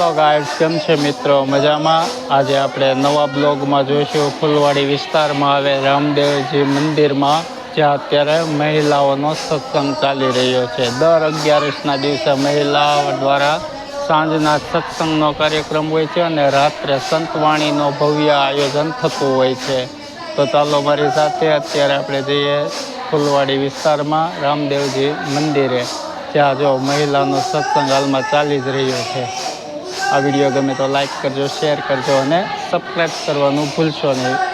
Hello guides કેમ છે મિત્રો? મજામાં? આજે આપણે નવા બ્લોગમાં જોઈશું. ફૂલવાડી વિસ્તારમાં આવે રામદેવજી મંદિરમાં, જ્યાં અત્યારે મહિલાઓનો સત્સંગ ચાલી રહ્યો છે. દર અગિયારસના દિવસે મહિલાઓ દ્વારા સાંજના સત્સંગનો કાર્યક્રમ હોય છે અને રાત્રે સંતવાણીનો ભવ્ય આયોજન થતું હોય છે. તો ચાલો મારી સાથે અત્યારે આપણે જઈએ ફૂલવાડી વિસ્તારમાં, રામદેવજી મંદિરે ત્યાં જો મહિલાનો સત્સંગ હાલમાં ચાલી જ રહ્યો છે. આ વીડિયો ગમે તો લાઈક કરજો શેર કરજો અને સબસ્ક્રાઈબ કરવાનું ભૂલશો નહીં.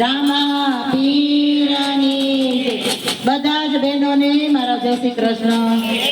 રામા પીરાની બધા જ બહેનોને મારા જય શ્રી કૃષ્ણ.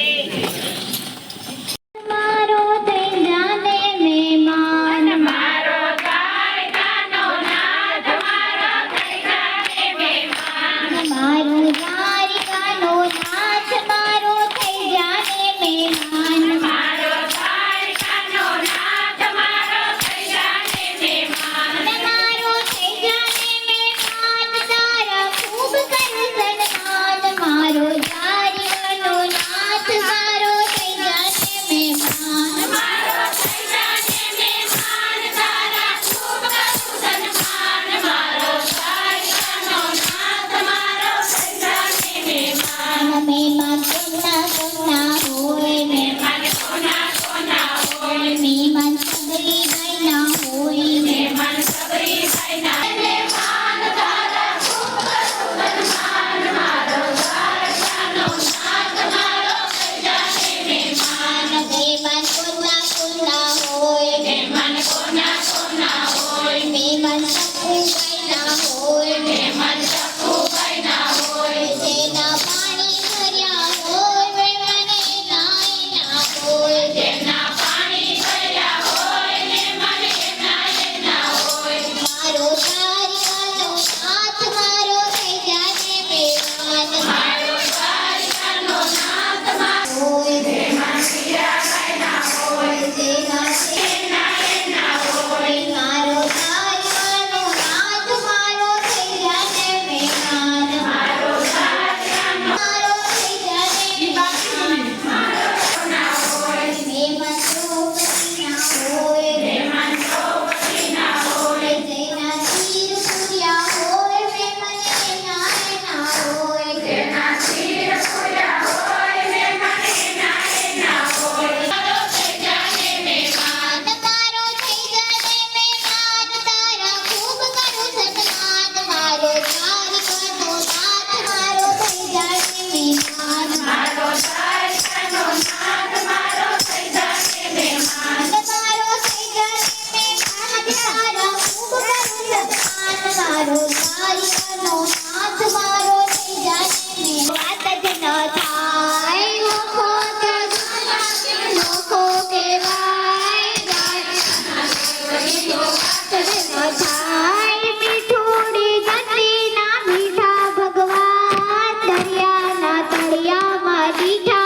Radhika.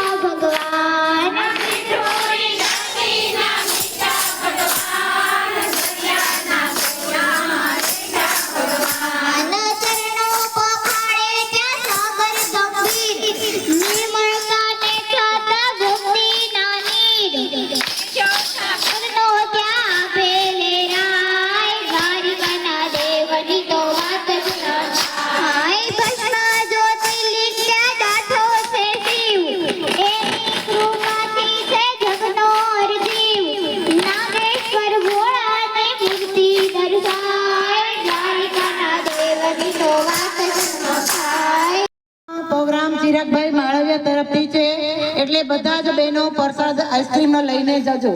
બધા જ બહેનો પ્રસાદ આઈસ્ક્રીમ નો લઈને જજો.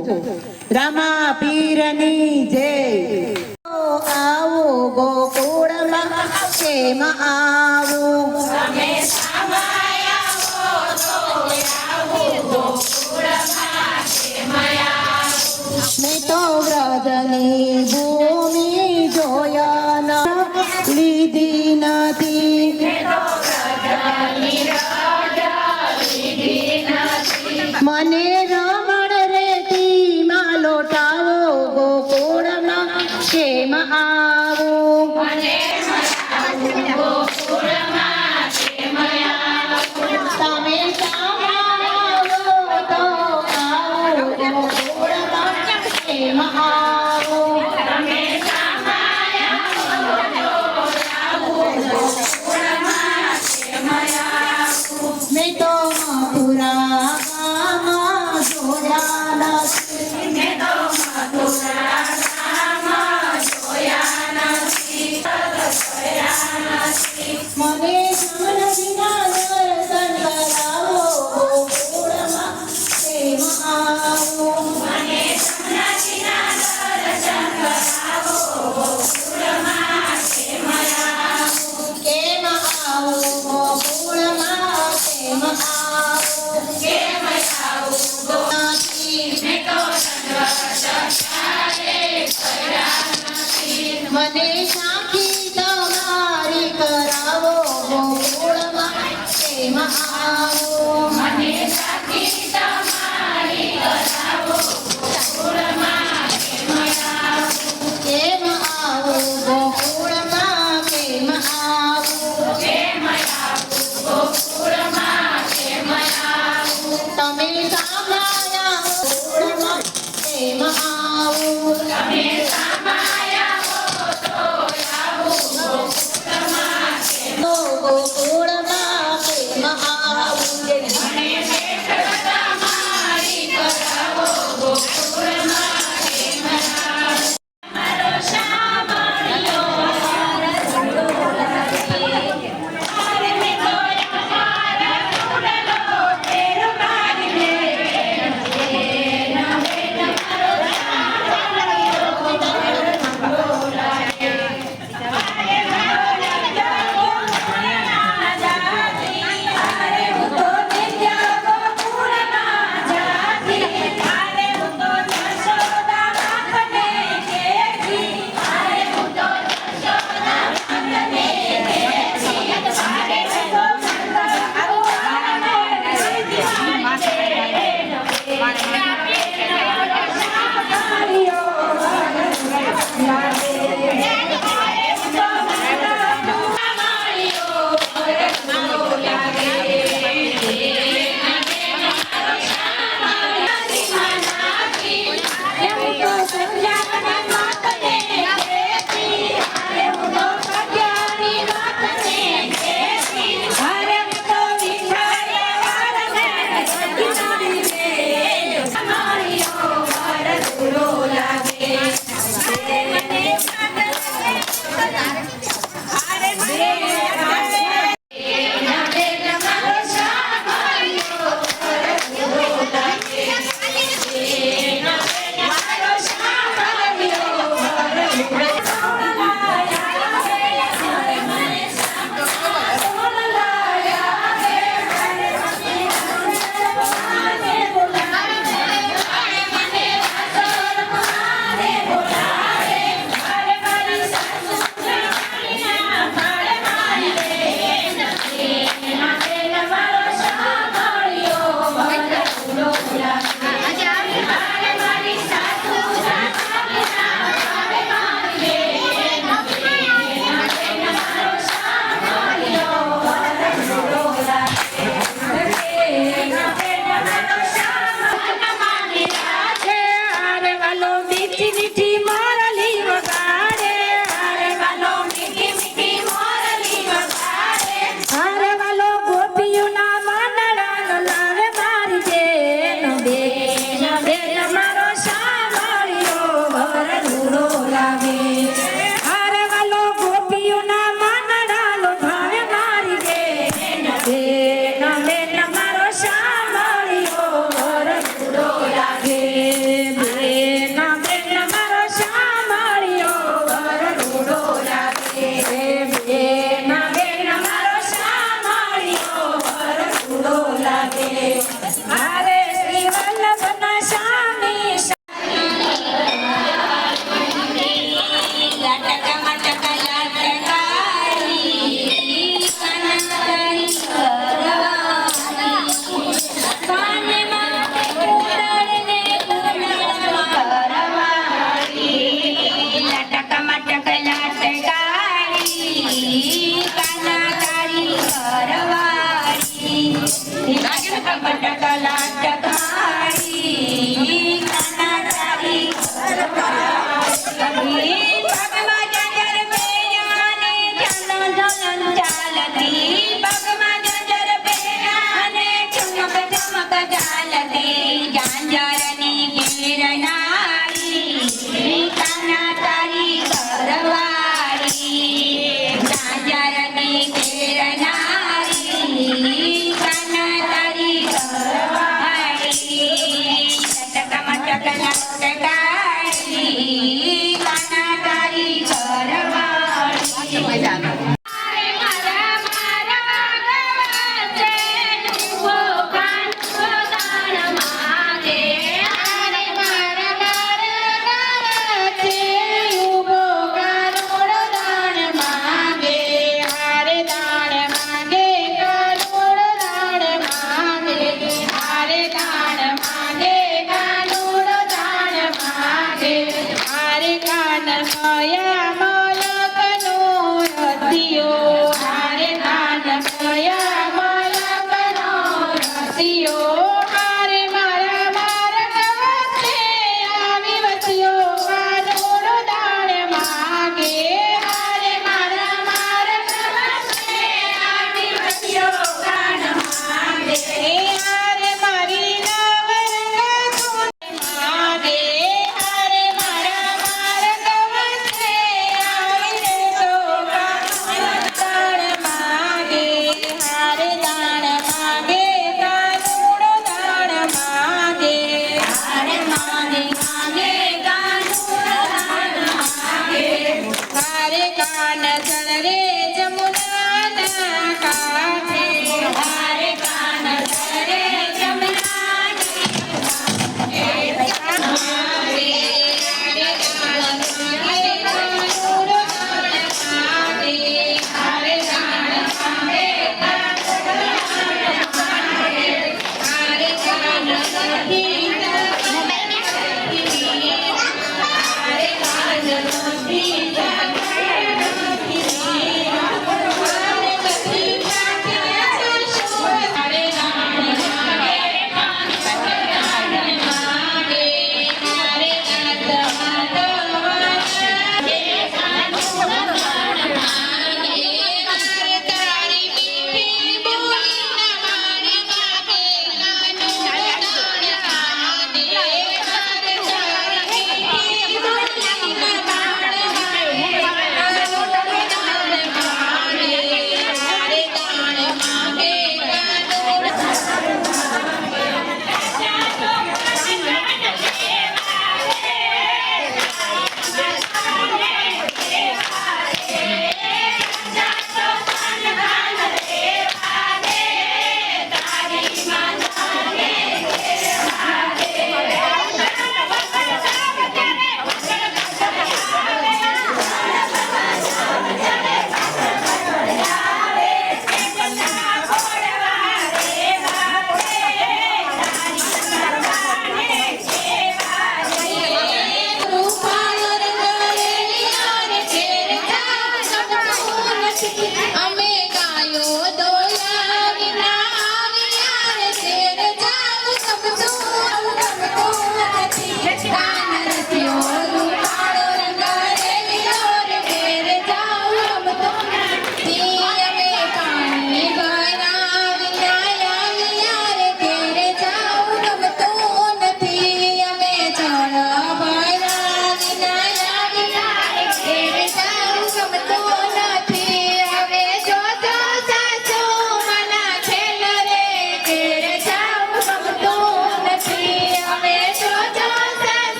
રામા પીરની જય. આવો ગોકુળમાં કેમ આવો? મેં તો વ્રજની મને મને સાખી તમારી કરાવો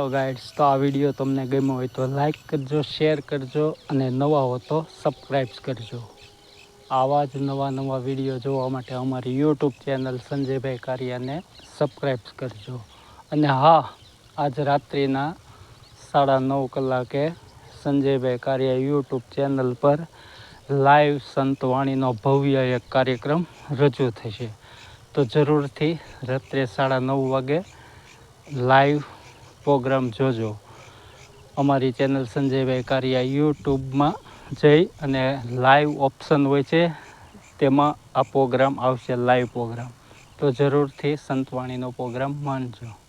ચાલો ગાઈડ્સ તો આ વીડિયો તમને ગમ્યો હોય તો લાઈક કરજો શેર કરજો અને નવા હો તો સબસ્ક્રાઈબ કરજો. આવા જ નવા નવા વીડિયો જોવા માટે અમારી યુટ્યુબ ચેનલ સંજયભાઈ કારિયાને સબસ્ક્રાઈબ કરજો. અને હા, આજ રાત્રિના સાડા નવ કલાકે સંજયભાઈ કારિયા યુટ્યુબ ચેનલ પર લાઈવ સંતવાણીનો ભવ્ય એક કાર્યક્રમ રજૂ થશે. તો જરૂરથી રાત્રે સાડા નવ વાગે લાઈવ પ્રોગ્રામ જોજો. અમારી ચેનલ સંજયભાઈ કારિયા યુટ્યુબમાં જઈ અને લાઈવ ઓપ્શન હોય છે, તેમાં આ પ્રોગ્રામ આવશે, લાઈવ પ્રોગ્રામ. તો જરૂરથી સંતવાણીનો પ્રોગ્રામ માનજો.